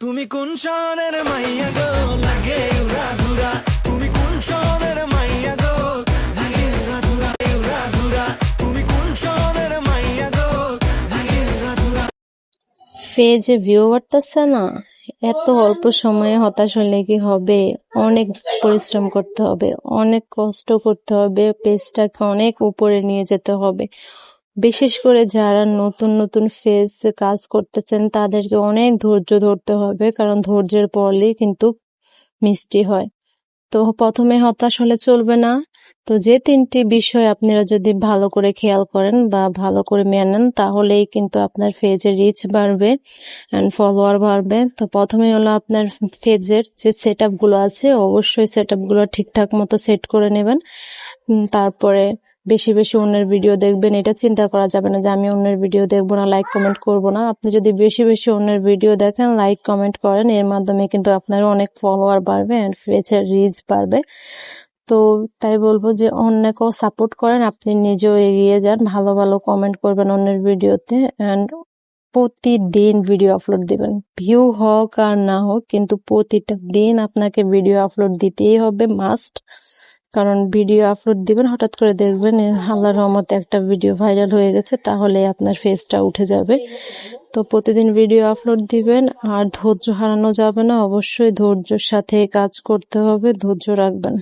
তুমি কোন শহরের মাইয়া গো? লাগে তুমি কোন শহরের মাইয়া গো? লাগে উড়া ধুরা তুমি কোন শহরের মাইয়া গো? লাগে উড়া ধুরা। পেজে ভিউ না, এত অল্প সময়ে হতাশ হলে কি হবে? অনেক পরিশ্রম করতে হবে, অনেক কষ্ট করতে হবে, পেজটাকে অনেক উপরে নিয়ে যেতে হবে। বিশেষ করে যারা নতুন নতুন ফেজ কাজ করতেছেন, তাদেরকে অনেক ধৈর্য ধরতে হবে, কারণ ধৈর্যের পরই কিন্তু মিষ্টি হয়। তো প্রথমে হতাশ হলে চলবে না। তো যে তিনটি বিষয় আপনারা যদি ভালো করে খেয়াল করেন বা ভালো করে মেনেন, তাহলেই কিন্তু আপনার ফেজের রিচ বাড়বে অ্যান্ড ফলোয়ার বাড়বে। তো প্রথমে হলো আপনার ফেজের যে সেট আছে, অবশ্যই সেট ঠিকঠাক মতো সেট করে নেবেন। তারপরে বেশি বেশি অন্যের ভিডিও দেখবেন, এটা চিন্তা করা যাবে না যে আমি অন্যের ভিডিও দেখব না লাইক কমেন্ট করব না। আপনি যদি বেশি বেশি অন্যের ভিডিও দেখেন লাইক কমেন্ট করেন, এর মাধ্যমে কিন্তু আপনার অনেক ফলোয়ার বাড়বে অ্যান্ড ফেজের রিচ বাড়বে। তো তাই বলব যে অন্যকেও সাপোর্ট করেন, আপনি নিজেও এগিয়ে যান, ভালো ভালো কমেন্ট করবেন অন্যের ভিডিওতে অ্যান্ড প্রতিদিন ভিডিও আপলোড দিবেন। ভিউ হোক আর না হোক, কিন্তু প্রতিটা দিন আপনাকে ভিডিও আপলোড দিতেই হবে মাস্ট কারণ ভিডিও আপলোড দিবেন, হঠাৎ করে দেখবেন আল্লাহ রহমতে একটা ভিডিও ভাইরাল হয়ে গেছে, তাহলে আপনার ফেসটা উঠে যাবে। তো প্রতিদিন ভিডিও আপলোড দিবেন, আর ধৈর্য হারানো যাবে না, অবশ্যই ধৈর্যর সাথে কাজ করতে হবে, ধৈর্য রাখবেন।